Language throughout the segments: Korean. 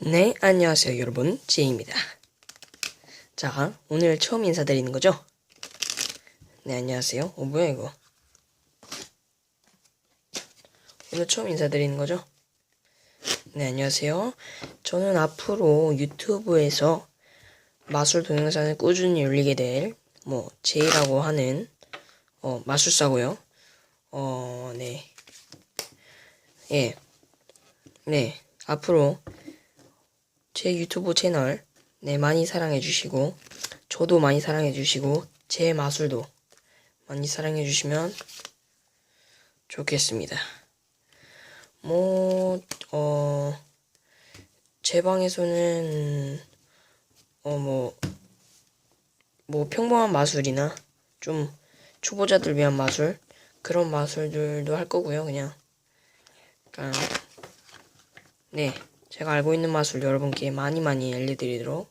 네, 안녕하세요, 여러분. 지입니다. 자, 오늘 처음 인사드리는 거죠? 네, 안녕하세요. 어, 뭐야, 이거? 오늘 처음 인사드리는 거죠? 네, 안녕하세요. 저는 앞으로 유튜브에서 마술 동영상을 꾸준히 올리게 될, 뭐, 제이라고 하는, 어, 마술사고요. 어, 네. 예. 네, 앞으로 제 유튜브 채널 네 많이 사랑해 주시고 저도 많이 사랑해 주시고 제 마술도 많이 사랑해 주시면 좋겠습니다. 뭐 어 제 방에서는 어뭐뭐 평범한 마술이나 좀 초보자들 위한 마술 그런 마술들도 할 거고요. 그냥 그러니까 네. 제가 알고 있는 마술 여러분께 많이 많이 알려드리도록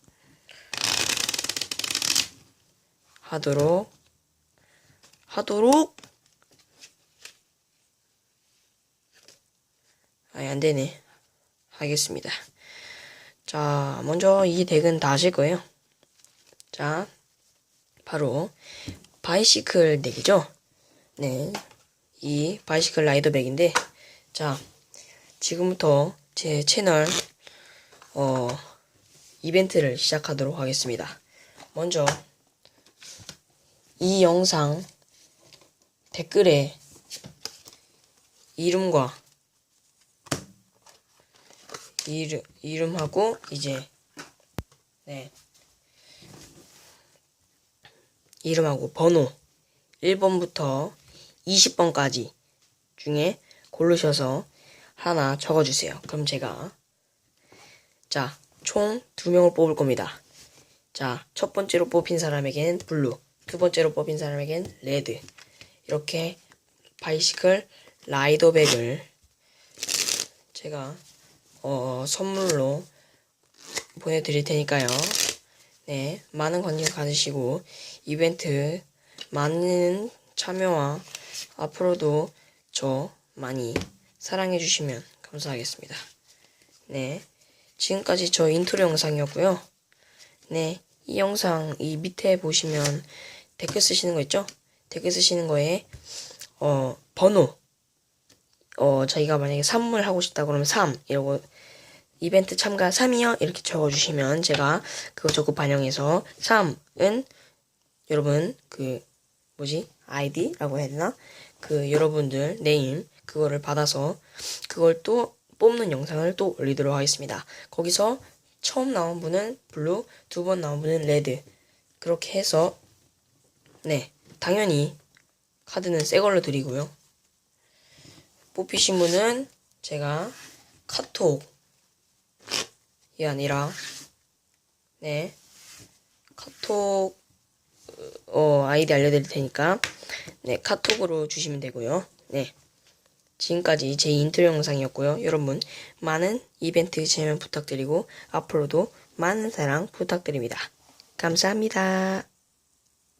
하도록 하도록. 아니 안되네. 하겠습니다. 자 먼저 이 덱은 다 아실 거예요. 자 바로 바이시클 덱이죠? 네이 바이시클 라이더 덱인데 자 지금부터 제 채널 어 이벤트를 시작하도록 하겠습니다. 먼저 이 영상 댓글에 이름과 이름 이름하고 이제 네 이름하고 번호 1번부터 20번까지 중에 고르셔서 하나 적어주세요. 그럼 제가 자, 총 두 명을 뽑을 겁니다. 자, 첫 번째로 뽑힌 사람에겐 블루, 두 번째로 뽑힌 사람에겐 레드. 이렇게 바이시클 라이더백을 제가 어, 선물로 보내드릴 테니까요. 네, 많은 관심 가지시고 이벤트 많은 참여와 앞으로도 저 많이 사랑해 주시면 감사하겠습니다. 네. 지금까지 저 인트로 영상이었고요. 네. 이 영상 이 밑에 보시면 댓글 쓰시는 거 있죠? 댓글 쓰시는 거에 어 번호 어 자기가 만약에 3을 하고 싶다 그러면 3 이러고 이벤트 참가 3이요 이렇게 적어주시면 제가 그거 적고 반영해서 3은 여러분 그 뭐지 아이디라고 해야 되나 그 여러분들 네임 그거를 받아서 그걸 또 뽑는 영상을 또 올리도록 하겠습니다. 거기서 처음 나온 분은 블루, 두 번 나온 분은 레드. 그렇게 해서 네, 당연히 카드는 새 걸로 드리고요. 뽑히신 분은 제가 카톡이 아니라 네, 카톡 어, 아이디 알려드릴 테니까 네, 카톡으로 주시면 되고요. 네. 지금까지 제 인트로 영상이었고요. 여러분 많은 이벤트 참여 부탁드리고 앞으로도 많은 사랑 부탁드립니다. 감사합니다.